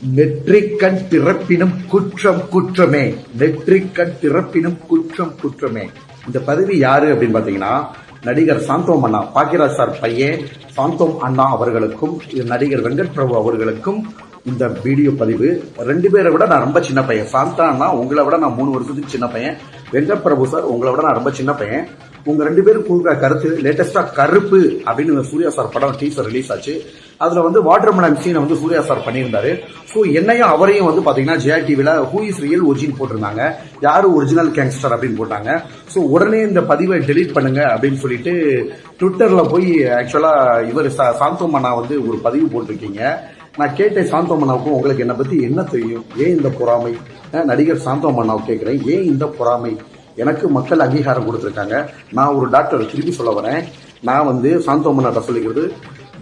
நெற்றிக்கண் திறப்பினும் குற்றம் குற்றமே. நெற்றிக்கண் திறப்பினும் குற்றம் குற்றமே. இந்த பதவி யாரு அப்படின்னு பாத்தீங்கன்னா நடிகர் சாந்தோம் அண்ணா பாக்கியராஜ் சார் பையன் சாந்தோம் அண்ணா அவர்களுக்கும் இது நடிகர் வெங்கட் பிரபு அவர்களுக்கும் இந்த வீடியோ பதிவு. ரெண்டு பேரை விட நான் ரொம்ப சின்ன பையன். சாந்தா அண்ணா உங்களை விட நான் மூணு வருஷத்துக்கு சின்ன பையன். வெங்கட் பிரபு சார் உங்களை விட நான் ரொம்ப சின்ன பையன். உங்க ரெண்டு பேரும் கொடுக்குற கருத்து லேட்டஸ்டா கருப்பு அப்படின்னு சூர்யா சார் படம் டீசர் ரிலீஸ் ஆச்சு. அதுல வந்து வாட்டர் மெலன் சீனை வந்து சூர்யா சார் பண்ணியிருந்தாரு. ஸோ என்னையும் அவரையும் வந்து பாத்தீங்கன்னா ஜெயா டிவில ஹூ இஸ் ரியல் ஒரிஜின் போட்டிருந்தாங்க. யாரு ஒரிஜினல் கேங்ஸ்டர் அப்படின்னு போட்டாங்க. ஸோ உடனே இந்த பதிவை டெலீட் பண்ணுங்க அப்படின்னு சொல்லிட்டு ட்விட்டர்ல போய் ஆக்சுவலா இவர் சா- சாந்தோம் அண்ணா வந்து ஒரு பதிவு போட்டிருக்கீங்க. நான் கேட்டேன் சாந்தோம் அண்ணாவுக்கும் உங்களுக்கு என்னை பத்தி என்ன தெரியும்? ஏன் இந்த பொறாமை? நடிகர் சாந்தோம் அண்ணாவை கேட்குறேன் ஏன் இந்த பொறாமை? எனக்கு மக்கள் அங்கீகாரம் கொடுத்துருக்காங்க. நான் ஒரு டாக்டர் திருப்பி சொல்ல வரேன். நான் வந்து சாந்தோமனாட்ட சொல்லிக்கிறது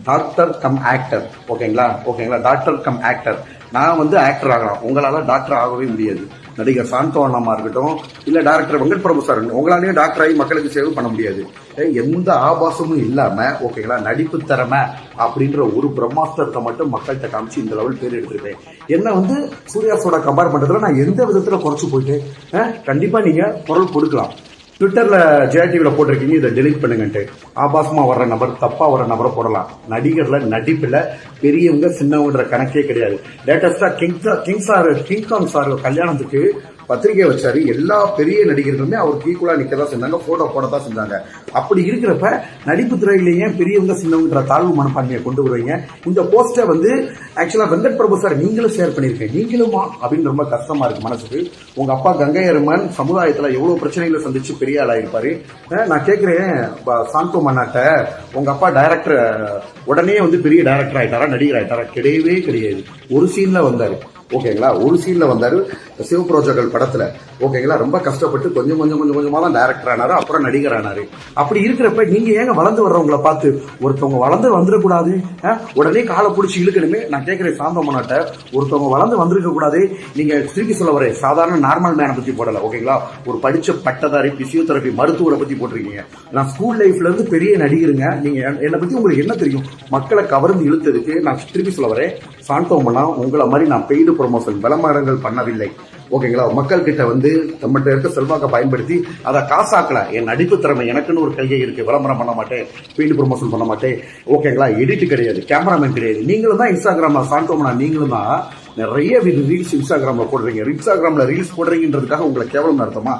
டாக்டர் கம் ஆக்டர். ஓகேங்களா? ஓகேங்களா? Doctor cum actor. நான் வந்து ஆக்டர் ஆகலாம். உங்களால் டாக்டர் ஆகவே முடியாது. நடிகர் சாந்தோ இருக்கட்டும் இல்ல டாக்டர் வெங்கட் பிரபு சார் உங்களாலேயும் டாக்டர் ஆகி மக்களுக்கு சேவை பண்ண முடியாது. எந்த ஆபாசமும் இல்லாம ஓகேங்களா நடிப்பு திறமை அப்படின்ற ஒரு பிரம்மாஸ்திரத்தை மட்டும் மக்கள்கிட்ட காமிச்சு இந்த லெவல் பேர் எடுத்துருக்கேன். என்ன வந்து சூர்யாஸோட கம்பேர் பண்றதுல நான் எந்த விதத்துல குறைச்சு போயிட்டு கண்டிப்பாக கண்டிப்பா நீங்க குரல் கொடுக்கலாம். ட்விட்டர்ல ஜெயா போட்டிருக்கீங்க இதை டெலீட் பண்ணுங்கன்ட்டு. ஆபாசமா வர்ற நபர் தப்பா வர நபரை போடலாம். நடிகர்ல நடிப்புல பெரியவங்க சின்னவங்கன்ற கணக்கே கிடையாது. லேட்டஸ்டா king king sir King Kong sir கல்யாணத்துக்கு பத்திரிகை வச்சாரு. எல்லா பெரிய நடிகர்களுமே அவருக்கு ஈக்குவலா நிக்கதான் செஞ்சாங்க போட்டோ போடத்தான் செஞ்சாங்க. அப்படி இருக்கிறப்ப நடிப்பு துறையிலேயே பெரியவங்க சின்னவங்கன்ற தாழ்வு மனப்பான்மையை கொண்டு வருவீங்க? இந்த போஸ்டை வந்து ஆக்சுவலா வெங்கட் பிரபு சார் நீங்களும் ஷேர் பண்ணிருக்கீங்க நீங்களுமா? அப்படின்னு ரொம்ப கஷ்டமா இருக்கு மனசுக்கு. உங்க அப்பா கங்கை அருமன் சமுதாயத்துல எவ்வளவு பிரச்சனைகளை சந்திச்சு பெரிய ஆளாயிருப்பாரு நான் கேட்கிறேன் சாந்தோ மன்னாட்ட. உங்க அப்பா டைரக்டர் உடனே வந்து பெரிய டைரக்டர் ஆயிட்டாரா நடிகர் ஆயிட்டாரா? கிடையவே கிடையாது. ஒரு சீன்ல வந்தாரு. ஓகேங்களா? ஒரு சீன்ல வந்தாரு சிவப்ரோஜர்கள் படத்துல. ஓகேங்களா? ரொம்ப கஷ்டப்பட்டு கொஞ்சம் கொஞ்சம் கொஞ்சம் கொஞ்சமா தான் டேரக்டர் ஆனாரு அப்புறம் நடிகர் ஆனாரு. அப்படி இருக்கிறப்ப நீங்க ஏங்க வளர்ந்து வர்றவங்கள பார்த்து ஒருத்தவங்க வளர்ந்து வந்துடக்கூடாது உடனே காலை பிடிச்சி இழுக்கணுமே. நான் கேட்கிறேன் சாந்தமனாட்ட ஒருத்தவங்க வளர்ந்து வந்திருக்க கூடாது நீங்க திருப்பி சொல்ல வர சாதாரண நார்மல் மேனை பத்தி போடல ஓகேங்களா? ஒரு படிச்ச பட்டதாரி பிசியோதெரபி மருத்துவரை பத்தி போட்டிருக்கீங்க. நான் ஸ்கூல் லைஃப்ல இருந்து பெரிய நடிகருங்க. நீங்க என்- என்னை பத்தி உங்களுக்கு என்ன தெரியும்? மக்களை கவர்ந்து இழுத்ததுக்கு நான் திருப்பி சொல்ல வரேன் சாந்தோமனா உங்களை மாதிரி நான் பெய்டு ப்ரொமோஷன் விளம்பரங்கள் பண்ணவில்லை. ஓகேங்களா மக்கள் கிட்ட வந்து நம்மகிட்ட இருக்க செல்வாக்கை பயன்படுத்தி அதை காசாக்கல. என் நடிப்பு திறமை எனக்குன்னு ஒரு கையை இருக்கு. விளம்பரம் பண்ண மாட்டேன். பெயிண்ட் ப்ரொமோஷன் பண்ண மாட்டேன். ஓகேங்களா எடிட் கிடையாது. கேமராமேன் கிடையாது. நீங்களும் தான் இன்ஸ்டாகிராம்ல சாந்தோமனா? நீங்களும் தான் நிறைய ரீல்ஸ் இன்ஸ்டாகிராம்ல போடுறீங்க. இன்ஸ்டாகிராம்ல ரீல்ஸ் போடுறீங்கன்றதுக்காக உங்களை கேவலம் நடத்தமா?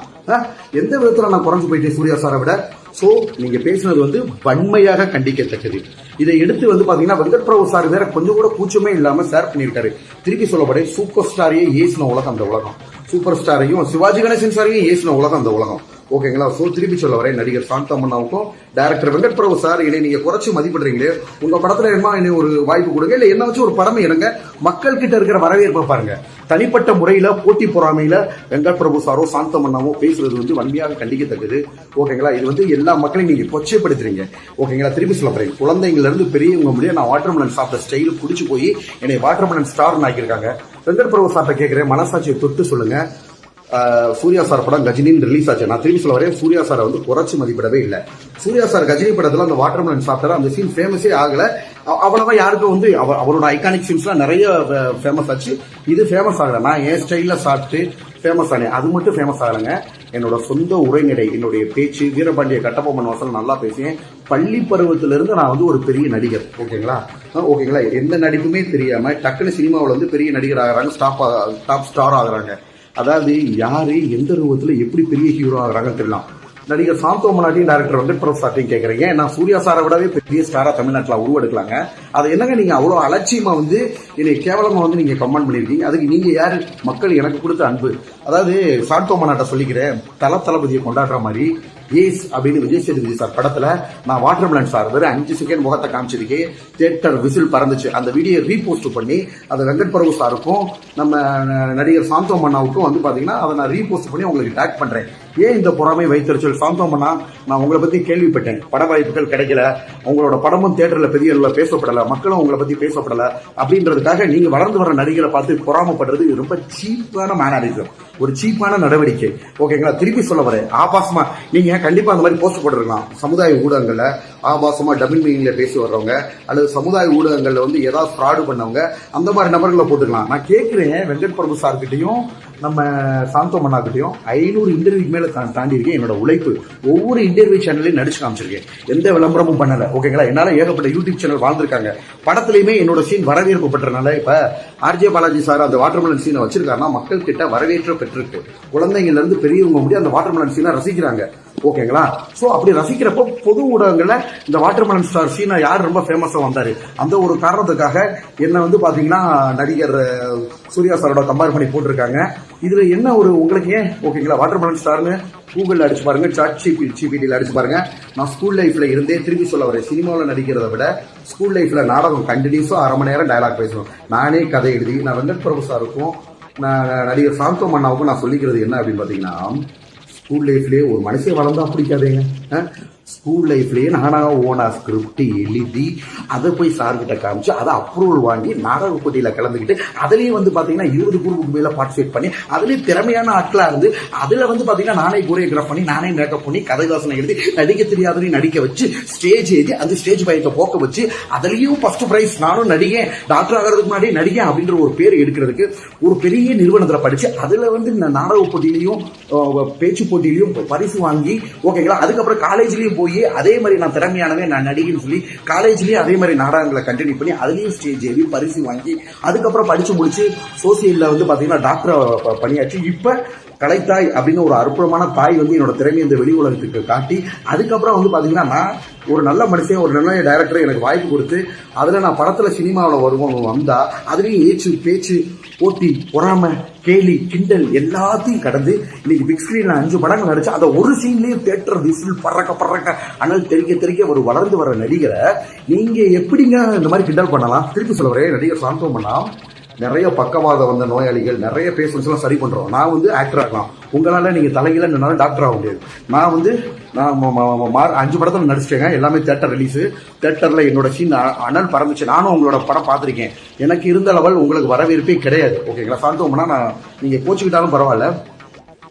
எந்த விதத்துல நான் குறைஞ்சு போயிட்டேன் சூர்யா சாரை விட? சோ நீங்க பேசுனது வந்து வன்மையாக கண்டிக்கத்தக்கது. இதை எடுத்து வந்து பாத்தீங்கன்னா வெங்கட் பிரபு சார் வேற கொஞ்சம் கூட கூச்சமே இல்லாம ஷேர் பண்ணியிருக்காரு திருப்பி சொல்லப்படே சூப்பர் ஸ்டாரையே ஏசின உலகம் அந்த உலகம். சூப்பர் ஸ்டாரையும் சிவாஜி கணேசன் சாரையும் ஏசின உலகம் அந்த உலகம். ஓகேங்களா? சோ திருப்பி சொல்ல வரேன் நடிகர் சாந்தாமண்ணாவுக்கும் டைரக்டர் வெங்கட் பிரபு சார் என்னை நீங்க குறைச்சு மதிப்பிடுறீங்களே உங்க படத்துல என்ன என்னை ஒரு வாய்ப்பு கொடுங்க இல்ல என்ன வச்சு ஒரு படம் எடுங்க மக்கள் கிட்ட இருக்கிற வரவேற்பை பாருங்க. தனிப்பட்ட முறையில போட்டி பொறாமையில வெங்கட் பிரபு சாரோ சாந்தமன்னாவோ பேசுறது வந்து வன்மையாக கண்டிக்கத்தக்கது. ஓகேங்களா? இது வந்து எல்லா மக்களையும் நீங்க கொச்சைப்படுத்துறீங்க. ஓகேங்களா? திருப்பி சொல்ல போறேன் குழந்தைங்கள இருந்து பெரியவங்க முடிய நான் வாட்டர்மெலன் சாப்பிட்ட ஸ்டைல் குடிச்சு போய் என்னை வாட்டர்மெலன் ஸ்டார் ஆக்கியிருக்காங்க வெங்கட் பிரபு சார்ட்ட கேட்கிறேன் மனசாட்சியை தொட்டு சொல்லுங்க. சூர்யா சார் படம் கஜினின்னு ரிலீஸ் ஆச்சு. நான் திரும்பி சொல்ல வரேன். சூர்யா சாரை வந்து குறைச்சி மதிப்பிடவே இல்லை. சூர்யா சார் கஜினி படத்துல அந்த வாட்டர்மெலன் சாப்பிட்டாரு. அந்த சீன் ஃபேமஸே ஆகல. அவ்வளவா யாருக்கும் வந்து அவ- அவரோட ஐகானிக் சீன்ஸ்லாம் நிறைய ஃபேமஸ் ஆச்சு. இது ஃபேமஸ் ஆகல. நான் என் ஸ்டைலில் சாப்பிட்டு ஃபேமஸ் ஆனேன். அது மட்டும் ஃபேமஸ் ஆகலைங்க. என்னோட சொந்த உரைநடை என்னுடைய பேச்சு வீரபாண்டிய கட்டபொம்மன் வசனம் நல்லா பேசினேன் பள்ளி பருவத்திலிருந்து நான் வந்து ஒரு பெரிய நடிகர். ஓகேங்களா? ஓகேங்களா? எந்த நடிப்புமே தெரியாம டக்குனு சினிமாவில் வந்து பெரிய நடிகர் ஆகிறாங்க. ஸ்டாப் டாப் ஸ்டார் ஆகிறாங்க. அதாவது யாரு எந்த ரூபத்துல எப்படி பெரிய ஹீரோ ஆகுறாங்கன்னு தெரியலாம். நடிகர் சாந்தோமனாட்டியும் டேரக்டர் வந்து பிரபு சார்ட்டையும் கேட்கறீங்க நான் சூர்யா சாரை விடவே பெரிய ஸ்டாரா தமிழ்நாட்டில் உருவெடுக்கலாங்க. அதை என்னங்க நீங்க அவ்வளோ அலட்சியமா வந்து என்னை கேவலமா வந்து நீங்க கமெண்ட் பண்ணியிருக்கீங்க? அதுக்கு நீங்க யார்? மக்கள் எனக்கு கொடுத்த அன்பு. அதாவது சாந்தோமனாட்ட சொல்லிக்கிறேன் தல தளபதியை கொண்டாடுற மாதிரி ஏஸ் அப்படின்னு விஜய் சேதுபதி சார் படத்துல நான் வாட்டர் மிலன் சார் வெறும் அஞ்சு செகண்ட் முகத்தை காமிச்சதுக்கே தியேட்டர் விசில் பறந்துச்சு. அந்த வீடியோ ரீபோஸ்ட் பண்ணி அதை வெங்கட் பிரபு சாருக்கும் நம்ம நடிகர் சாந்தோம் அண்ணாவுக்கும் வந்து பாத்தீங்கன்னா அதை நான் ரீபோஸ்ட் பண்ணி உங்களுக்கு டேக் பண்றேன். ஏன் இந்த பொறாமை வைத்தறிச்சல்? சாந்தோமனா நான் உங்களை பத்தி கேள்விப்பட்டேன். பட வாய்ப்புகள் கிடைக்கல. உங்களோட படமும் தேட்டரில் பெரிய அளவில் பேசப்படல. மக்களும் உங்களை பத்தி பேசப்படல. அப்படின்றதுக்காக நீங்க வளர்ந்து வர நடிகரை பார்த்து பொறாமப்படுறது ரொம்ப சீப்பான மேனரிசம் ஒரு சீப்பான நடவடிக்கை. ஓகேங்களா? திருப்பி சொல்ல வரேன். ஆபாசமா. நீங்க கண்டிப்பா அந்த மாதிரி போஸ்ட் போட்டுருக்கலாம். சமுதாய ஊடகங்கள்ல ஆபாசமா டபுள் மீனிங்ல பேசி வர்றவங்க அல்லது சமுதாய ஊடகங்கள்ல வந்து ஏதாவது ஃப்ராடு பண்ணவங்க அந்த மாதிரி நபர்களை போட்டுக்கலாம். நான் கேட்கிறேன் வெங்கட் பிரபு சார்கிட்டையும் நம்ம சாந்தோம் அண்ணா ஐநூறு இன்டர்வியூக்கு மேல தான் தாண்டி இருக்கேன் என்னோட உழைப்பு ஒவ்வொரு இன்டர்வியூ சேனல்லையும் நடிச்சு காமிச்சிருக்கேன். எந்த விளம்பரமும் பண்ணல. ஓகேங்களா என்னால ஏகப்பட்ட யூடியூப் சேனல் வாழ்ந்திருக்காங்க. படத்துலயுமே என்னோட சீன் வரவேற்பு பெற்றனால இப்ப ஆர்ஜே பாலாஜி சார் அந்த வாட்டர்மலன் சீனை வச்சிருக்காருன்னா மக்கள் கிட்ட வரவேற்ற பெற்றிருக்கு. குழந்தைங்கள்ல இருந்து பெரியவங்க முடிய அந்த வாட்டர்மலன் சீனை ரசிக்கிறாங்க. ஓகேங்களா சோ அப்படி ரசிக்கிறப்போ பொது ஊடகங்களில் இந்த வாட்டர்மலன் ஸ்டார் சீனா யார் ரொம்ப ஃபேமஸாக வந்தாரு? அந்த ஒரு காரணத்துக்காக என்னை வந்து பார்த்தீங்கன்னா நடிகர் சூர்யா சாரோட கம்பேர் பண்ணி போட்டிருக்காங்க. இதுல என்ன ஒரு உங்களுக்கு ஏன்? ஓகேங்களா வாட்டர் வாட்டர்மெலன் ஸ்டார்னு கூகுளில் அடிச்சு பாருங்க சாட் ஜிபி ஜிபிடியில் அடிச்சு பாருங்க. நான் ஸ்கூல் லைஃப்ல இருந்தே திருப்பி சொல்ல வரேன். சினிமாவில் நடிக்கிறத விட ஸ்கூல் லைஃப்ல நாடகம் கண்டினியூஸும் அரை மணி நேரம் டயலாக் பேசுவேன் நானே கதை எழுதி நான் வெங்கட் பிரபு சாருக்கும் நான் நடிகர் சாந்தோ மன்னாவுக்கும் நான் சொல்லிக்கிறது என்ன அப்படின்னு பாத்தீங்கன்னா ஸ்கூல் லைஃப்லேயே ஒரு மனுஷன் வளர்ந்தா பிடிக்காதேங்க. ஸ்கூல் லைஃப்லேயே நானாக ஓனா ஸ்கிரிப்ட் எழுதி அதை போய் சார்கிட்ட காமிச்சு அதை அப்ரூவல் வாங்கி நாடக போட்டியில் கலந்துக்கிட்டு அதுலேயும் வந்து பார்த்தீங்கன்னா இருபது குரூப்புக்கு மேலே பார்ட்டிசிபேட் பண்ணி அதுலேயும் திறமையான ஆட்களாக இருந்து அதில் வந்து பார்த்தீங்கன்னா நானே கோரியோகிராஃப் பண்ணி நானே மேக்கப் பண்ணி கதைவாசனை எழுதி நடிக்க தெரியாதவரையும் நடிக்க வச்சு ஸ்டேஜ் ஏறி அந்த ஸ்டேஜ் பயத்தை போக்க வச்சு அதுலேயும் ஃபர்ஸ்ட் ப்ரைஸ் நானும் நடிகேன் டாக்டர் ஆகிறதுக்கு முன்னாடி நடிகேன் அப்படின்ற ஒரு பேர் எடுக்கிறதுக்கு ஒரு பெரிய நிறுவனத்தில் படித்து அதில் வந்து இந்த நாடக போட்டியிலையும் பேச்சு போட்டியிலையும் பரிசு வாங்கி ஓகேங்களா அதுக்கப்புறம் காலேஜ்லேயும் போய் அதே மாதிரி நான் திறமையானவே நான் நடிகைன்னு சொல்லி காலேஜ்லேயும் அதே மாதிரி நாடகங்களை கண்டினியூ பண்ணி அதுலேயும் ஸ்டேஜ் ஏறி பரிசு வாங்கி அதுக்கப்புறம் படித்து முடிச்சு சோசியலில் வந்து பார்த்தீங்கன்னா டாக்டரை பணியாற்றி இப்போ கலைத்தாய் அப்படின்னு ஒரு அற்புதமான தாய் வந்து என்னோட திறமையை இந்த வெளி உலகத்துக்கு காட்டி அதுக்கப்புறம் வந்து பார்த்தீங்கன்னா நான் ஒரு நல்ல மனுஷன் ஒரு நல்ல டைரக்டர் எனக்கு வாய்ப்பு கொடுத்து அதில் நான் படத்தில் சினிமாவில் வருவோம் வந்தால் அதுலேயும் ஏச்சு பேச்சு போட்டி பொறாமை கேலி கிண்டல் எல்லாத்தையும் கடந்து இன்னைக்கு பிக் ஸ்க்ரீனில் அஞ்சு படங்கள் நடிச்சு அந்த ஒரு சீன்லேயும் தேட்டர் விசில் பறக்க பறக்க அனல் தெறிக்க தெறிக்க ஒரு வளர்ந்து வர நடிகரை நீங்கள் எப்படிங்க இந்த மாதிரி கிண்டல் பண்ணலாம்? திருப்பி சொல்ல நடிகர் சாந்தம் பண்ணலாம் நிறைய பக்கவாத வந்த நோயாளிகள் நிறைய பேஷண்ட்ஸ்லாம் சரி பண்ணுறோம் நான் வந்து ஆக்டர் ஆகலாம். உங்களால் நீங்கள் தலையில் நின்னாலும் டாக்டர் ஆக முடியாது. நான் வந்து நான் மார்- அஞ்சு படத்தில் நடிச்சிட்டேங்க. எல்லாமே தேட்டர் ரிலீஸு தேட்டரில் என்னோட சீன் அனல் பறந்துச்சு நானும் உங்களோட படம் பார்த்துருக்கேன். எனக்கு இருந்த லெவல் உங்களுக்கு வரவேற்பே கிடையாது. ஓகேங்களா சாந்தோம்னா நான் நீங்கள் போச்சுக்கிட்டாலும் பரவாயில்ல.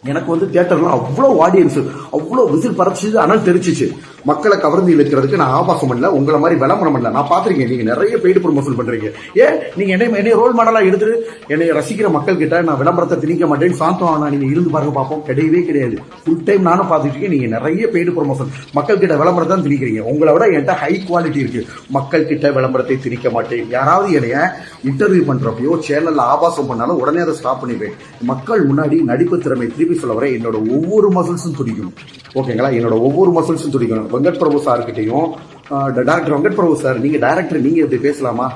எனக்கு வந்து தேட்டர்லாம் அவ்வளோ ஆடியன்ஸு அவ்வளோ விசில் பறச்சிச்சு ஆனால் தெரிச்சிச்சு மக்களை கவர்ந்து இழுக்கிறதுக்கு நான் ஆபாசம் பண்ணல உங்களை மாதிரி விளம்பரம் பண்ணல. நான் பாத்திருக்கேன் நீங்க நிறைய பெய்டு ப்ரொமோஷன் பண்றீங்க. ஏன்? நீங்க என்னை என்னை ரோல் மாடலா எடுத்துட்டு என்னை ரசிக்கிற மக்கள் கிட்ட நான் விளம்பரத்தை திணிக்க மாட்டேன்னு சாந்தம் ஆனா நீங்க இருந்து பாருங்க பார்ப்போம். கிடையவே கிடையாது. ஃபுல் டைம் நானும் பார்த்துட்டு இருக்கேன் நீங்க நிறைய பெய்டு ப்ரொமோஷன் மக்கள் கிட்ட விளம்பரத்தை தான் திணிக்கிறீங்க. உங்களை விட என்கிட்ட ஹை குவாலிட்டி இருக்கு. மக்கள் கிட்ட விளம்பரத்தை திணிக்க மாட்டேன். யாராவது என்னைய இன்டர்வியூ பண்றப்பயோ சேனல்ல ஆபாசம் பண்ணாலும் உடனே அதை ஸ்டாப் பண்ணிடுவேன். மக்கள் முன்னாடி நடிப்பு திறமை திருப்பி சொல்ல வர என்னோட ஒவ்வொரு மசில்ஸும் துடிக்கணும். ஓகேங்களா என்னோட ஒவ்வொரு மசில்ஸும் துடிக்கணும். வெங்கட் பிரபு சார்கிட்டையும் டாக்டர் வெங்கட் பிரபு சார் நீங்க டைரக்டர் நீங்க இப்படி பேசலாமா?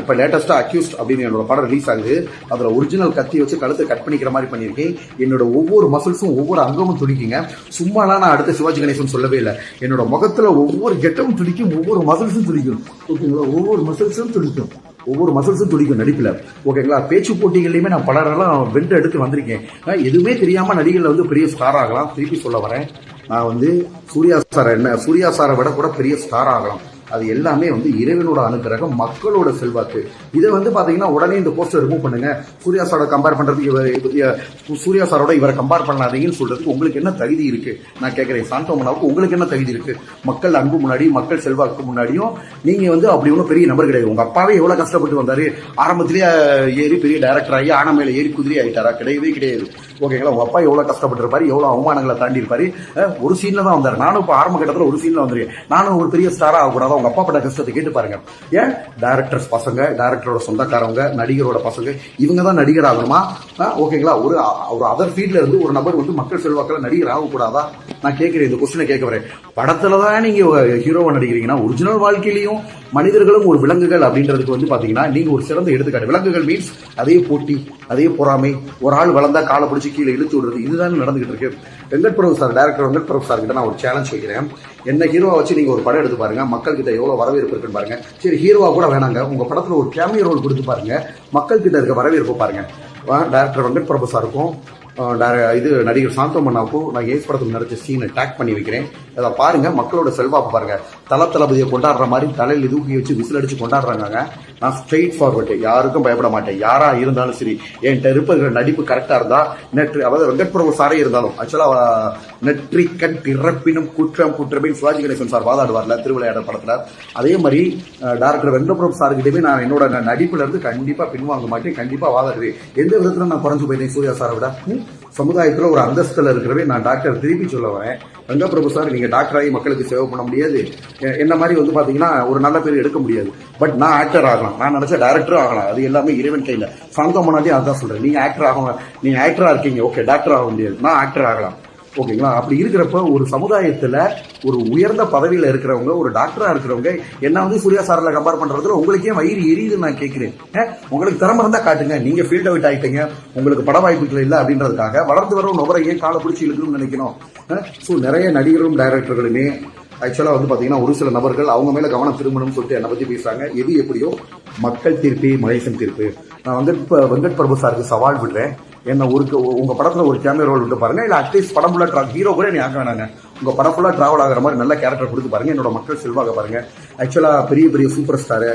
இப்போ லேட்டஸ்ட்டாக அக்யூஸ்ட் அப்படின்னு என்னோட படம் ரிலீஸ் ஆகுது. அதில் ஒரிஜினல் கத்தி வச்சு கழுத்தை கட் பண்ணிக்கிற மாதிரி பண்ணியிருக்கேன். என்னோட ஒவ்வொரு மசில்ஸும் ஒவ்வொரு அங்கமும் துடிக்குங்க. சும்மாலாம் நான் அடுத்த சிவாஜி கணேசன் சொல்லவே இல்லை. என்னோட முகத்தில் ஒவ்வொரு கெட்டமும் துடிக்கும் ஒவ்வொரு மசில்ஸும் துடிக்கும். ஓகேங்களா? ஒவ்வொரு மசில்ஸும் துடிக்கும். ஒவ்வொரு மசில்ஸும் துடிக்கும் நடிப்பில். ஓகேங்களா? பேச்சு போட்டிகள்லையுமே நான் பலரெல்லாம் வென்று எடுத்து வந்திருக்கேன் எதுவுமே தெரியாமல் நடிகர்ல வந்து பெரிய ஸ்டார் ஆகலாம். திருப்பி சொல்ல வரேன். நான் வந்து சூர்யா சாரை என்ன சூர்யா சாரை விட கூட பெரிய ஸ்டார் ஆகலாம். அது எல்லாமே வந்து இறைவனோட அனுகிரகம் மக்களோட செல்வாக்கு. இதை வந்து பாத்தீங்கன்னா உடனே இந்த போஸ்டர் ரிமூவ் பண்ணுங்க. சூர்யா சாரோட கம்பேர் பண்றதுக்கு இவர் சூர்யா சாரோட இவரை கம்பேர் பண்ணாதீங்கன்னு சொல்றதுக்கு உங்களுக்கு என்ன தகுதி இருக்கு? நான் கேட்கிறேன் சாந்தோமனாவுக்கு உங்களுக்கு என்ன தகுதி இருக்கு? மக்கள் அன்பு முன்னாடி மக்கள் செல்வாக்கு முன்னாடியும் நீங்க வந்து அப்படி ஒன்றும் பெரிய நபர் கிடையாது. உங்க அப்பாவே எவ்வளவு கஷ்டப்பட்டு வந்தாரு? ஆரம்பத்திலேயே ஏறி பெரிய டைரக்டர் ஆகி ஆன மேல ஏறி குதிரை ஆயிட்டாரா? கிடையவே கிடையாது. ஓகேங்களா? உங்க அப்பா எவ்வளவு கஷ்டப்பட்டிருப்பாரு எவ்வளவு அவமானங்களை தாண்டி இருப்பாரு ஒரு சீன்ல தான் வந்தாரு. நானும் இப்ப ஆரம்ப கட்டத்துல ஒரு சீன்ல வந்துருக்கேன். நானும் ஒரு பெரிய ஸ்டாரா ஆகக்கூடாது உங்க அப்பா பட்ட கஷ்டத்தை கேட்டு பாருங்க. ஏன்? டேரக்டர்ஸ் பசங்க டைரக்டரோட சொந்தக்காரவங்க நடிகரோட பசங்க இவங்க தான் நடிகர் ஆகணுமா? ஓகேங்களா? ஒரு ஒரு அதர் ஃபீல்ட்ல இருந்து ஒரு நபர் வந்து மக்கள் செல்வாக்கில் நடிகர் ஆகக்கூடாதா நான் கேட்கிறேன் இந்த கொஸ்டினை கேட்க வரேன். படத்துல தான் நீங்க ஹீரோவா நடிக்கிறீங்கன்னா ஒரிஜினல் வாழ்க்கையிலையும் மனிதர்களும் ஒரு விலங்குகள் அப்படின்றதுக்கு வந்து பாத்தீங்கன்னா நீங்க ஒரு சிறந்த எடுத்துக்காட்டு. விலங்குகள் மீன்ஸ் அதே போட்டி அதே பொறாமை. ஒரு ஆள் வளர்ந்தா காலை பிடிச்சி கீழே இழுத்து விடுறது இதுதான் நடந்துகிட்டு இருக்கு. Venkat Prabhu sir director Venkat Prabhu sir கிட்ட நான் ஒரு சேலஞ்ச் வைக்கிறேன் என்ன ஹீரோவை வச்சு நீங்க ஒரு படம் எடுத்து பாருங்க மக்கள் கிட்ட எவ்வளவு வரவேற்பு இருக்குன்னு பாருங்க. சரி ஹீரோவா கூட வேணாங்க உங்க படத்துல ஒரு கேமியோ ரோல் கொடுத்து பாருங்க. மக்கள் கிட்ட இருக்க வரவேற்பு பாருங்க. டேரக்டர் வெங்கட் பிரபு சாருக்கும் இது நடிகர் சாந்தோமண்ணாவுக்கும் நான் ஏஸ் படத்தில் நடிச்ச சீனை டேக் பண்ணி வைக்கிறேன். அதை பாருங்க மக்களோட செல்வாக்கு பாருங்க. தல தளபதியை கொண்டாடுற மாதிரி தலையில் தூக்கி வச்சு விசில் அடிச்சு கொண்டாடுறாங்க நான் ஸ்ட்ரெயிட் ஃபார்வர்டு யாருக்கும் பயப்பட மாட்டேன். யாரா இருந்தாலும் சரி என்கிட்ட இருப்ப நடிப்பு கரெக்டா இருந்தா நெற்றி அதாவது வெங்கட் பிரபு சாரே இருந்தாலும் ஆக்சுவலா நெற்றி கண் பிறப்பினும் குற்றம் குற்றமின் சிவாஜி கணேசன் சார் வாதாடுவார்ல திருவிளையாடல் படத்துல. அதே மாதிரி டேரக்டர் வெங்கட் பிரபு சார்கிட்டயுமே நான் என்னோட நடிப்புல இருந்து கண்டிப்பா பின்வாங்க மாட்டேன் கண்டிப்பா வாதாடுவேன். எந்த விதத்துல நான் குறைஞ்சு போயிட்டேன் சூர்யா சாரை விட? சமுதாயத்தில் ஒரு அந்தஸ்தில் இருக்கிறவே நான் டாக்டர் திருப்பி சொல்ல வரேன். வெங்கட் பிரபு சார் நீங்கள் டாக்டராகி மக்களுக்கு சேவை பண்ண முடியாது. என்ன மாதிரி வந்து பார்த்தீங்கன்னா ஒரு நல்ல பேர் எடுக்க முடியாது. பட் நான் ஆக்டர் ஆகலாம். நான் நினச்ச டேரக்டரும் ஆகலாம். அது எல்லாமே இறைவன் கையில். சாந்தம் பண்ணாதே அதான் சொல்கிறேன் நீங்கள் ஆக்டர் ஆகலாம் நீங்கள் ஆக்டராக இருக்கீங்க. ஓகே டாக்டர் ஆக முடியாது. நான் ஆக்டர் ஆகலாம். ஓகேங்களா? அப்படி இருக்கிறப்ப ஒரு சமுதாயத்துல ஒரு உயர்ந்த பதவியில இருக்கிறவங்க ஒரு டாக்டரா இருக்கிறவங்க என்ன வந்து சூர்யா சாரில் கம்பேர் பண்றதுல உங்களுக்கே வயிறு எரியுதுன்னு நான் கேட்கிறேன் உங்களுக்கு திறமை இருந்தா காட்டுங்க. நீங்க ஃபீல்ட் அவுட் ஆயிட்டீங்க. உங்களுக்கு பட வாய்ப்புகள் இல்லை அப்படின்றதுக்காக வளர்ந்து வரும் நபரை ஏன் காலை பிடிச்சி இழுக்கணும்னு நினைக்கணும். ஸோ நிறைய நடிகரும் டைரக்டர்களுமே ஆக்சுவலாக வந்து பார்த்தீங்கன்னா ஒரு சில நபர்கள் அவங்க மேலே கவனம் திரும்பணும்னு சொல்லிட்டு என்னை பற்றி பேசுறாங்க. எது எப்படியோ மக்கள் தீர்ப்பு மலேசன் தீர்ப்பு. நான் வெங்கட் வெங்கட் பிரபு சாருக்கு சவால் விடுறேன். என்ன ஒரு உங்க படத்துல ஒரு கேமரா ரோல் விட்டு பாருங்க. இல்ல அட்லீஸ்ட் படம் ஃபுல்லா ட்ரா ஹீரோ கூட நீ ஆக்க வேணாங்க. உங்க படம் ஃபுல்லா டிராவல் ஆகிற மாதிரி நல்ல கேரக்டர் கொடுத்து பாருங்க. என்னோட மக்கள் செல்வாக பாருங்க. ஆக்சுவலா பெரிய பெரிய சூப்பர் ஸ்டாரு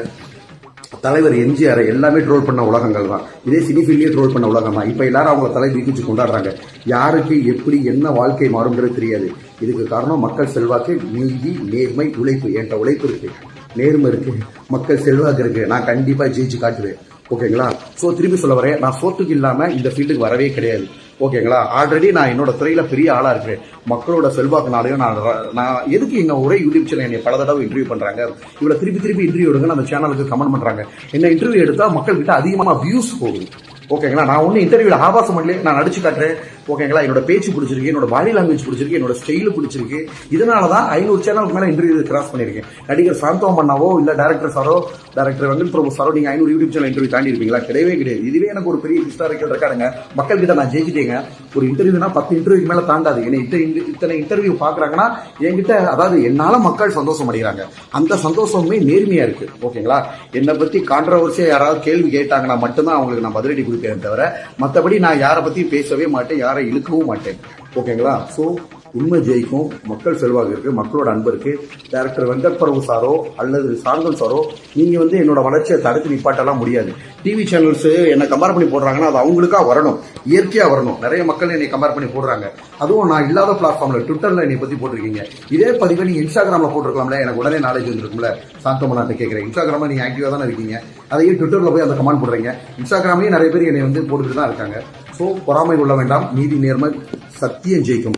தலைவர் எம்ஜிஆர் எல்லாமே ட்ரோல் பண்ண உலகங்கள் தான். இதே சினிஃபீல்டே ட்ரோல் பண்ண உலகம் தான். இப்போ எல்லாரும் அவங்கள தலை தூக்கிச்சு கொண்டாடுறாங்க. யாருக்கு எப்படி என்ன வாழ்க்கை மாறுங்கிறது தெரியாது. இதுக்கு காரணம் மக்கள் செல்வாக்கு நீதி நேர்மை உழைப்பு. என்ற உழைப்பு இருக்கு. நேர்மை இருக்கு. மக்கள் செல்வாக்கு இருக்கு. நான் கண்டிப்பா ஜெயிச்சு காட்டுவேன். ஓகேங்களா? சோ திருப்பி சொல்ல வரேன். நான் சோத்துக்கு இல்லாம இந்த ஃபீல்டுக்கு வரவே கிடையாது. ஓகேங்களா? ஆல்ரெடி நான் என்னோட துறையில பெரிய ஆளா இருக்கிறேன். மக்களோட செல்வாக்குனாலையும் நான் நான் எதுக்கு எங்க ஒரே யூடியூப் சேனல் என்னை பல தடவை இன்டர்வியூ பண்றாங்க? இவ்வளவு திருப்பி திருப்பி இன்டர்வியூ எடுங்க. அந்த சேனலுக்கு கமெண்ட் பண்றாங்க. என்ன இன்டர்வியூ எடுத்தா மக்கள் கிட்ட அதிகமான வியூஸ் போகுது. ஓகேங்களா? நான் ஒன்னும் இன்டர்வியூல ஆபாசம் பண்ணல நான் நடிச்சு காட்டுறேன். ஓகேங்களா? என்னோட பேச்சு பிடிச்சிருக்கு என்னோட பாடி லாங்குவேஜ் பிடிச்சிருக்கு என்னோட ஸ்டைல் பிடிச்சிருக்கு. இதனால தான் ஐநூறு சேனலுக்கு மேலே இன்டர்வியூ கிராஸ் பண்ணியிருக்கேன். நடிகர் சாந்தோம் பண்ணாவோ இல்லை டேரக்டர் சாரோ டேரக்டர் வெங்கட் பிரபு சாரோ நீங்கள் ஐநூறு யூடியூப் சேனல் இன்டர்வியூ தாண்டி இருப்பீங்களா? கிடையவே கிடையாது. இதுவே எனக்கு ஒரு பெரிய ஹிஸ்டாரிக்கல் ரெக்கார்டுங்க மக்கள் கிட்ட நான் ஜெயிச்சிட்டேங்க. ஒரு இன்டர்வியூனா பத்து இன்டர்வியூக்கு மேலே தாண்டாது. என்னை இத்தனை இன்டர்வியூ பார்க்குறாங்கன்னா என்கிட்ட அதாவது என்னால் மக்கள் சந்தோஷம் அடைகிறாங்க. அந்த சந்தோஷமே நேர்மையாக இருக்கு. ஓகேங்களா? என்னை பற்றி கான்ட்ரவர்சியாக யாராவது கேள்வி கேட்டாங்கன்னா மட்டும்தான் அவங்களுக்கு நான் பதிலடி கொடுப்பேன் தவிர மற்றபடி நான் யாரை பற்றி பேசவே மாட்டேன். யார் இழுக்கவும் மாட்டேன். ஓகேங்களா சோ உண்மை ஜெயிக்கும் மக்கள் செல்வாக்கு இருக்கு மக்களோட அன்பு இருக்கு. டேரக்டர் வெங்கட் பிரபு சாரோ அல்லது சாந்தல் சாரோ நீங்க வந்து என்னோட வளர்ச்சியை தடுத்து நிப்பாட்டலாம் முடியாது. டிவி சேனல்ஸ் என்ன கம்பேர் பண்ணி போடுறாங்கன்னா அது அவங்களுக்கா வரணும். இயற்கையா வரணும். நிறைய மக்கள் என்னை கம்பேர் பண்ணி போடுறாங்க. அதுவும் நான் இல்லாத பிளாட்ஃபார்ம்ல ட்விட்டர்ல என்னை பத்தி போட்டிருக்கீங்க. இதே பதிவை நீங்க இன்ஸ்டாகிராம்ல போட்டிருக்கலாம்ல எனக்கு உடனே நாலேஜ் வந்துருக்கும்ல. சாந்தமனாட்ட கேட்குறேன். இன்ஸ்டாகிராம்ல நீங்கள் ஆக்டிவா தானே இருக்கீங்க? அதையே ட்விட்டர்ல போய் அந்த கமெண்ட் போடுறீங்க. இன்ஸ்டாகிராம்லயும் நிறைய பேர் என்னை வந்து போட்டுட்டு தான் இருக்காங்க. ஸோ பொறாமை கொள்ள வேண்டாம். நீதி நேர்மை சத்தியம் ஜெயிக்கும்.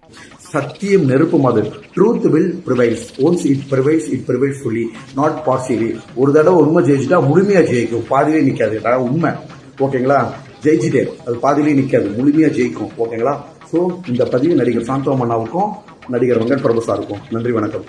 சத்தியம் நெருப்பு மது truth will prevails once it prevails it prevails சொல்லி நாட் பார்சியலி ஒரு தடவை உண்மை ஜெயிச்சுட்டா முழுமையாக ஜெயிக்கும். பாதிலே நிற்காது அதான் உண்மை. ஓகேங்களா? ஜெயிச்சிட்டேன் அது பாதிலே நிற்காது முழுமையாக ஜெயிக்கும். ஓகேங்களா? ஸோ இந்த பதிவு நடிகர் சாந்தோமண்ணாவுக்கும் நடிகர் வெங்கட் பிரபு சாருக்கும் நன்றி வணக்கம்.